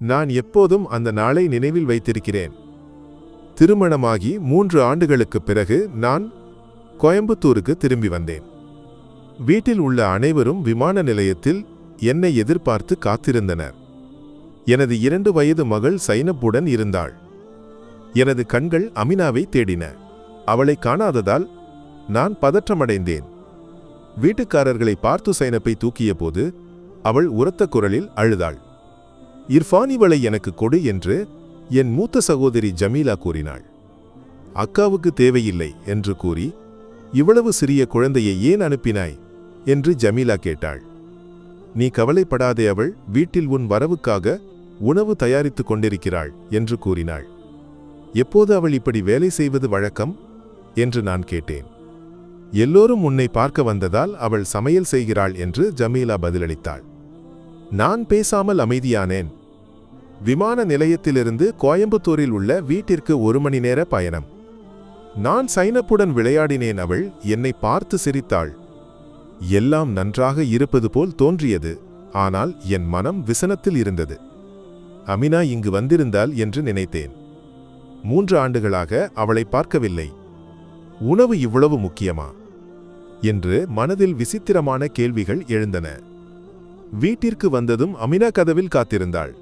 நான் எப்போதும் அந்த நாளை நினைவில் வைத்திருக்கிறேன். திருமணமாகி மூன்று ஆண்டுகளுக்குப் பிறகு நான் கோயம்புத்தூருக்கு திரும்பி வந்தேன். வீட்டில் உள்ள அனைவரும் விமான நிலையத்தில் என்னை எதிர்பார்த்து காத்திருந்தனர். எனது இரண்டு வயது மகள் சைனப்புடன் இருந்தாள். எனது கண்கள் அமினாவை தேடின. அவளை காணாததால் நான் பதற்றமடைந்தேன். வீட்டுக்காரர்களை பார்த்து சைனப்பை தூக்கியபோது அவள் உரத்த குரலில் அழுதாள். இர்ஃபான் இவளை எனக்கு கொடு என்று என் மூத்த சகோதரி ஜமீலா கூறினாள். அக்காவுக்கு தேவையில்லை என்று கூறி இவ்வளவு சிறிய குழந்தையை ஏன் அனுப்பினாய்? என்று ஜமீலா கேட்டாள். நீ கவலைப்படாதே அவள் வீட்டில் உன் வரவுக்காக உணவு தயாரித்துக் கொண்டிருக்கிறாள் என்று கூறினாள். எப்போது அவள் இப்படி வேலை செய்வது வழக்கம்? என்று நான் கேட்டேன். எல்லோரும் உன்னை பார்க்க வந்ததால் அவள் சமையல் செய்கிறாள் என்று ஜமீலா பதிலளித்தாள். நான் பேசாமல் அமைதியானேன் விமான நிலையத்திலிருந்து கோயம்புத்தூரில் உள்ள வீட்டிற்கு ஒரு மணி நேர பயணம். நான் சைனப்புடன் விளையாடினேன் அவள் என்னை பார்த்து சிரித்தாள். எல்லாம் நன்றாக இருப்பது போல் தோன்றியது ஆனால் என் மனம் விசனத்தில் இருந்தது. அமினா இங்கு வந்திருந்தாள் என்று நினைத்தேன். மூன்று ஆண்டுகளாக அவளை பார்க்கவில்லை. உணவு இவ்வளவு முக்கியமா? என்று மனதில் விசித்திரமான கேள்விகள் எழுந்தன. வீட்டிற்கு வந்ததும் அமினா கதவில் காத்திருந்தாள்.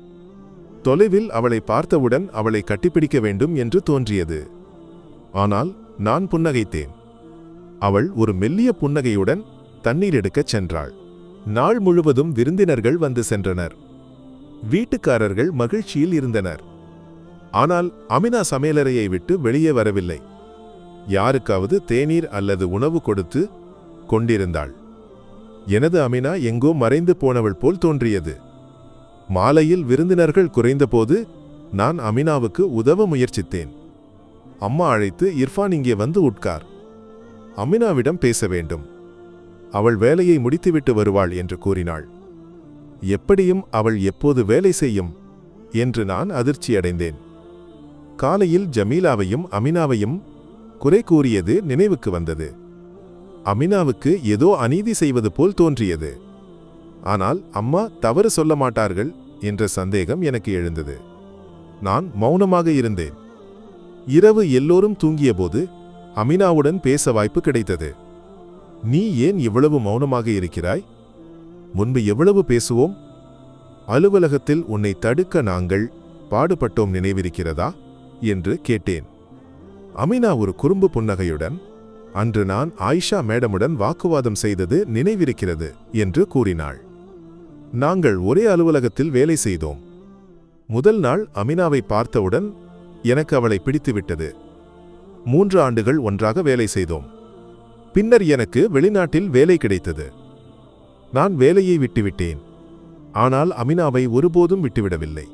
தொலைவில் அவளை பார்த்தவுடன் அவளை கட்டிப்பிடிக்க வேண்டும் என்று தோன்றியது. ஆனால் நான் புன்னகைத்தேன். அவள் ஒரு மெல்லிய புன்னகையுடன் தண்ணீர் எடுக்கச் சென்றாள். நாள் முழுவதும் விருந்தினர்கள் வந்து சென்றனர். வீட்டுக்காரர்கள் மகிழ்ச்சியில் இருந்தனர். ஆனால் அமினா சமையலறையை விட்டு வெளியே வரவில்லை. யாருக்காவது தேநீர் அல்லது உணவு கொடுத்து கொண்டிருந்தாள். எனது அமினா எங்கோ மறைந்து போனவள் போல் தோன்றியது. மாலையில் விருந்தினர்கள் குறைந்தபோது நான் அமினாவுக்கு உதவ முயற்சித்தேன். அம்மா அழைத்து இர்ஃபான் இங்கே வந்து உட்கார். அமினாவிடம் பேச வேண்டும். அவள் வேலையை முடித்துவிட்டு வருவாள் என்று கூறினாள். எப்படியும் அவள் எப்போது வேலை செய்யும்? என்று நான் அதிர்ச்சியடைந்தேன் காலையில் ஜமீலாவையும் அமினாவையும் குறை கூறியது நினைவுக்கு வந்தது. அமினாவுக்கு ஏதோ அநீதி செய்வது போல் தோன்றியது. ஆனால் அம்மா தவறு சொல்ல மாட்டார்கள் என்ற சந்தேகம் எனக்கு எழுந்தது. நான் மௌனமாக இருந்தேன். இரவு எல்லோரும் தூங்கியபோது அமினாவுடன் பேச வாய்ப்பு கிடைத்தது. நீ ஏன் இவ்வளவு மௌனமாக இருக்கிறாய்? முன்பு எவ்வளவு பேசுவோம்? அலுவலகத்தில் உன்னை தடுக்க நாங்கள் பாடுபட்டோம் நினைவிருக்கிறதா? என்று கேட்டேன். அமினா ஒரு குறும்பு புன்னகையுடன் அன்று நான் ஆயிஷா மேடமுடன் வாக்குவாதம் செய்தது நினைவிருக்கிறது என்று கூறினாள். நாங்கள் ஒரே அலுவலகத்தில் வேலை செய்தோம். முதல் நாள் அமினாவை பார்த்தவுடன் எனக்கு அவளை பிடித்துவிட்டது. மூன்று ஆண்டுகள் ஒன்றாக வேலை செய்தோம். பின்னர் எனக்கு வெளிநாட்டில் வேலை கிடைத்தது. நான் வேலையை விட்டுவிட்டேன். ஆனால் அமினாவை ஒருபோதும் விட்டுவிடவில்லை.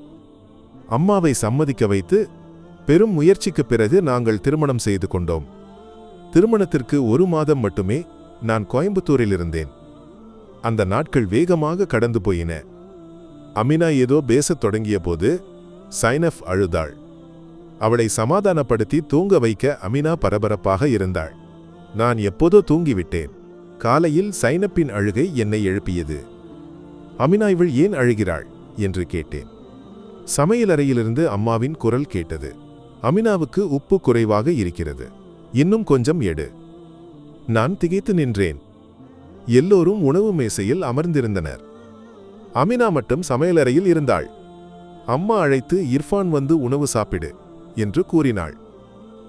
அம்மாவை சம்மதிக்க வைத்து பெரும் முயற்சிக்குப் பிறகு நாங்கள் திருமணம் செய்து கொண்டோம். திருமணத்திற்கு ஒரு மாதம் மட்டுமே நான் கோயம்புத்தூரில் இருந்தேன். அந்த நாட்கள் வேகமாக கடந்து போயின. அமினா ஏதோ பேசத் தொடங்கிய போது சைனஃப் அழுதாள். அவளை சமாதானப்படுத்தி தூங்க வைக்க அமினா பரபரப்பாக இருந்தாள். நான் எப்போதோ தூங்கிவிட்டேன். காலையில் சைனப்பின் அழுகை என்னை எழுப்பியது. அமினா இவள் ஏன் அழுகிறாள்? என்று கேட்டேன். சமையலறையிலிருந்து அம்மாவின் குரல் கேட்டது. அமினாவுக்கு உப்பு குறைவாக இருக்கிறது. இன்னும் கொஞ்சம் எடு. நான் திகைத்து நின்றேன். எல்லோரும் உணவு மேசையில் அமர்ந்திருந்தனர். அமினா மட்டும் சமையலறையில் இருந்தாள். அம்மா அழைத்து இர்ஃபான் வந்து உணவு சாப்பிடு என்று கூறினாள்.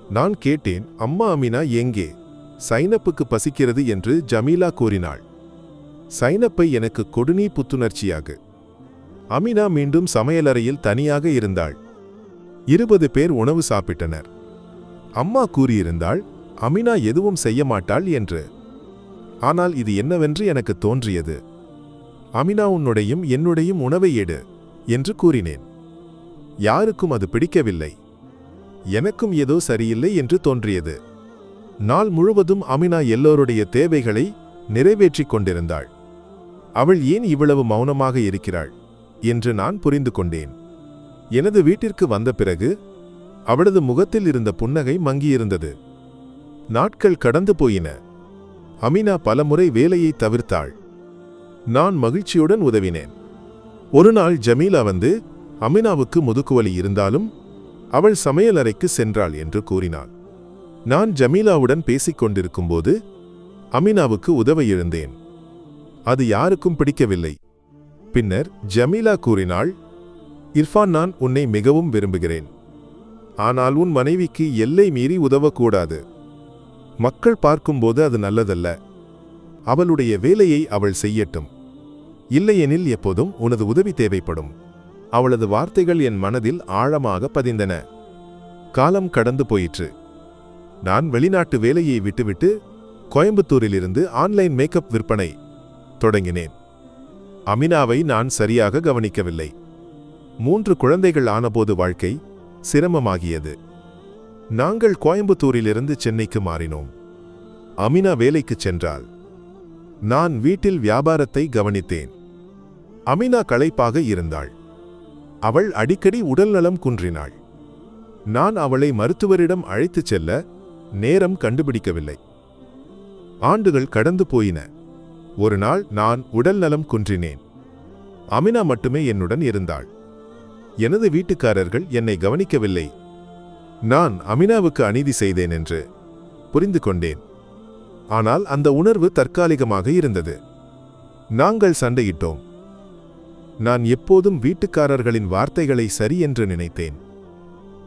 நான் கேட்டேன் அம்மா அமினா எங்கே? சைனப்புக்கு பசிக்கிறது என்று ஜமீலா கூறினாள். சைனப்பை எனக்கு கொடுநீ புத்துணர்ச்சியாக. அமினா மீண்டும் சமையலறையில் தனியாக இருந்தாள். இருபது பேர் உணவு சாப்பிட்டனர். அம்மா கூறியிருந்தாள் அமினா எதுவும் செய்ய மாட்டாள் என்று. ஆனால் இது என்னவென்று எனக்கு தோன்றியது. அமினா உன்னுடையும் என்னுடையும் உணவை எடு என்று கூறினேன். யாருக்கும் அது பிடிக்கவில்லை. எனக்கும் ஏதோ சரியில்லை என்று தோன்றியது. நாள் முழுவதும் அமினா எல்லோருடைய தேவைகளை நிறைவேற்றிக் கொண்டிருந்தாள். அவள் ஏன் இவ்வளவு மௌனமாக இருக்கிறாள் என்று நான் புரிந்து கொண்டேன். எனது வீட்டிற்கு வந்த பிறகு அவளது முகத்தில் இருந்த புன்னகை மங்கியிருந்தது. நாட்கள் கடந்து போயின. அமினா பலமுறை வேலையை தவிர்த்தாள். நான் மகிழ்ச்சியுடன் உதவினேன். ஒரு நாள் ஜமீலா வந்து அமினாவுக்கு முதுகுவலி இருந்தாலும் அவள் சமையலறைக்கு சென்றாள் என்று கூறினாள். நான் ஜமீலாவுடன் பேசிக் கொண்டிருக்கும்போது அமினாவுக்கு உதவ எழுந்தேன். அது யாருக்கும் பிடிக்கவில்லை. பின்னர் ஜமீலா கூறினாள் இர்ஃபான் நான் உன்னை மிகவும் விரும்புகிறேன். ஆனால் உன் மனைவிக்கு எல்லை மீறி உதவக்கூடாது. மக்கள் பார்க்கும்போது அது நல்லதல்ல. அவளுடைய வேலையை அவள் செய்யட்டும். இல்லையெனில் எப்போதும் உனது உதவி தேவைப்படும். அவளது வார்த்தைகள் என் மனதில் ஆழமாக பதிந்தன. காலம் கடந்து போயிற்று. நான் வெளிநாட்டு வேலையை விட்டுவிட்டு கோயம்புத்தூரிலிருந்து ஆன்லைன் மேக்கப் விற்பனை தொடங்கினேன். அமினாவை நான் சரியாக கவனிக்கவில்லை. மூன்று குழந்தைகள் ஆனபோது வாழ்க்கை சிரமமாகியது. நாங்கள் கோயம்புத்தூரிலிருந்து சென்னைக்கு மாறினோம். அமினா வேலைக்குச் சென்றாள். நான் வீட்டில் வியாபாரத்தை கவனித்தேன். அமினா களைப்பாக இருந்தாள். அவள் அடிக்கடி உடல்நலம் குன்றினாள். நான் அவளை மருத்துவரிடம் அழைத்துச் செல்ல நேரம் கண்டுபிடிக்கவில்லை. ஆண்டுகள் கடந்து போயின. ஒரு நாள் நான் உடல்நலம் குன்றினேன். அமினா மட்டுமே என்னுடன் இருந்தாள். எனது வீட்டுக்காரர்கள் என்னை கவனிக்கவில்லை. நான் அமினாவுக்கு அநீதி செய்தேன் என்று புரிந்து கொண்டேன். ஆனால் அந்த உணர்வு தற்காலிகமாக இருந்தது. நாங்கள் சண்டையிட்டோம். நான் எப்போதும் வீட்டுக்காரர்களின் வார்த்தைகளை சரி என்று நினைத்தேன்.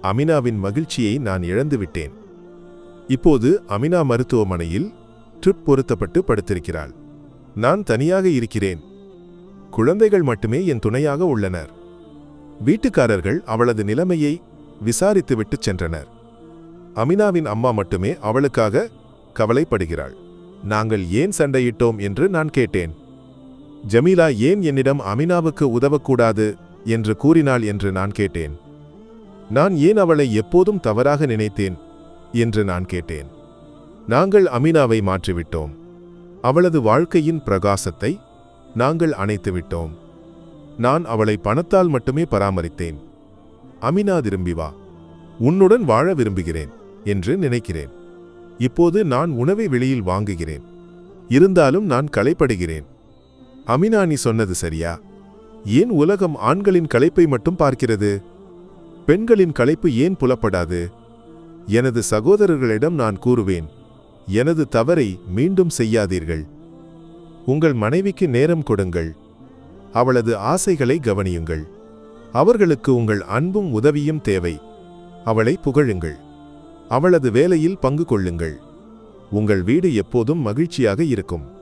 அமினாவின் மகிழ்ச்சியை நான் இழந்துவிட்டேன் இப்போது அமினா மருத்துவமனையில் ட்ரிப் பொருத்தப்பட்டு படுத்திருக்கிறாள். நான் தனியாக இருக்கிறேன். குழந்தைகள் மட்டுமே என் துணையாக உள்ளனர். வீட்டுக்காரர்கள் அவளது நிலைமையை விசாரித்துவிட்டுச் சென்றனர். அமினாவின் அம்மா மட்டுமே அவளுக்காக கவலைப்படுகிறாள். நாங்கள் ஏன் சண்டையிட்டோம் என்று நான் கேட்டேன். ஜமீலா ஏன் என்னிடம் அமினாவுக்கு உதவக்கூடாது என்று கூறினாள் என்று நான் கேட்டேன். நான் ஏன் அவளை எப்போதும் தவறாக நினைத்தேன்? என்று நான் கேட்டேன். நாங்கள் அமினாவை மாற்றிவிட்டோம். அவளது வாழ்க்கையின் பிரகாசத்தை நாங்கள் அணைத்துவிட்டோம். நான் அவளை பணத்தால் மட்டுமே பராமரித்தேன். அமினா திரும்பி வா. உன்னுடன் வாழ விரும்புகிறேன் என்று நினைக்கிறேன். இப்போது நான் உணவை வெளியில் வாங்குகிறேன். இருந்தாலும் நான் களைப்படுகிறேன். அமினா நீ சொன்னது சரியா? ஏன் உலகம் ஆண்களின் களைப்பை மட்டும் பார்க்கிறது? பெண்களின் களைப்பு ஏன் புலப்படாது? எனது சகோதரர்களிடம் நான் கூறுவேன் எனது தவறை மீண்டும் செய்யாதீர்கள். உங்கள் மனைவிக்கு நேரம் கொடுங்கள். அவளது ஆசைகளை கவனியுங்கள். அவர்களுக்கு உங்கள் அன்பும் உதவியும் தேவை. அவளை புகழுங்கள். அவளது வேலையில் பங்கு கொள்ளுங்கள். உங்கள் வீடு எப்போதும் மகிழ்ச்சியாக இருக்கும்.